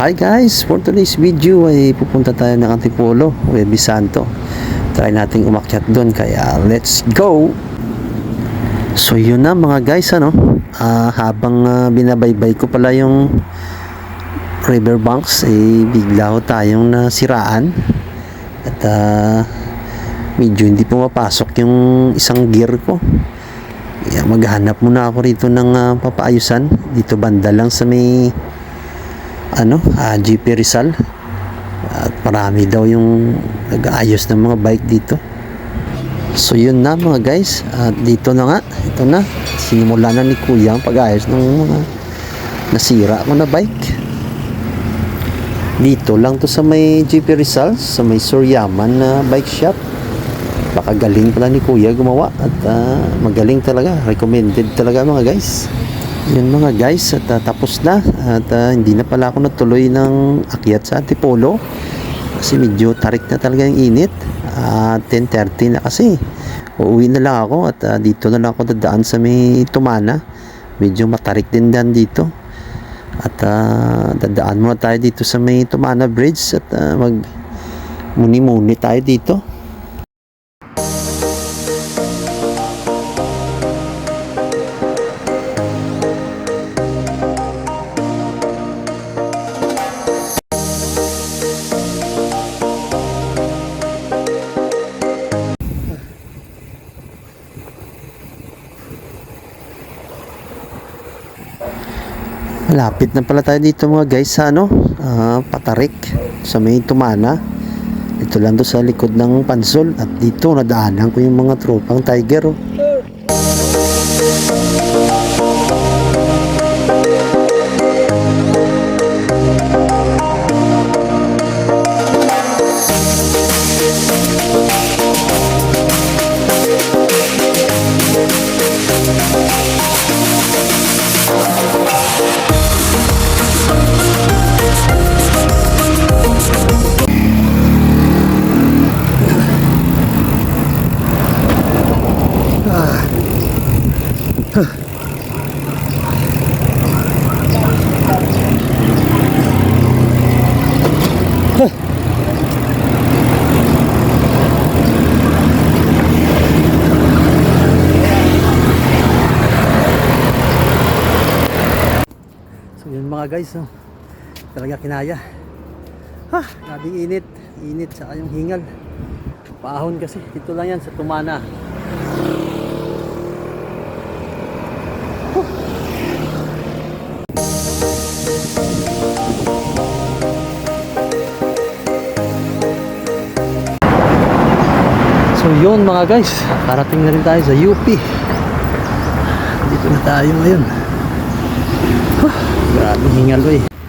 Hi guys, for today's video ay pupunta tayo ng Antipolo, Huevi Santo. Try nating umakyat doon kaya let's go! So yun na mga guys ano, ah, habang ah, binabaybay ko pala yung riverbanks eh bigla ho tayong nasiraan at ah, medyo hindi pumapasok yung isang gear ko. Kaya maghanap muna ako rito ng ah, papaayusan dito banda lang sa may ano, ah, GP Rizal. At marami daw yung nag-aayos ng mga bike dito. So yun na mga guys. At dito na nga. Ito na. Sinimula na ni Kuya ang pag-ayos ng mga nasira ko na bike. Dito lang to sa may GP Rizal, sa may Suryaman na bike shop. Baka galing pala ni Kuya gumawa at ah, magaling talaga. Recommended talaga mga guys. Yun mga guys, at ah, tapos na. At ah, hindi na pala ako natuloy ng akyat sa Antipolo. Kasi medyo tarik na talaga yung init. At 10.30 na kasi. Uuwi na lang ako at ah, dito na lang ako dadaan sa may Tumana. Medyo matarik din dan dito. At ah, dadaan muna tayo dito sa may Tumana Bridge at ah, mag muni-muni tayo dito. Malapit na pala tayo dito mga guys sa ano, ah, Patarik sa may Tumana. Ito lang to sa likod ng Pansol at dito nadaanan ko yung mga tropang Tiger. Oh. Mga guys, oh. talaga kinaya. Ha, grabing init. Init sa yung hingal. Paahon kasi. Dito lang yan sa Tumana. So yun mga guys, parating na rin tayo sa UP. Dito na tayo ngayon. Huh, grabe hingal ko eh.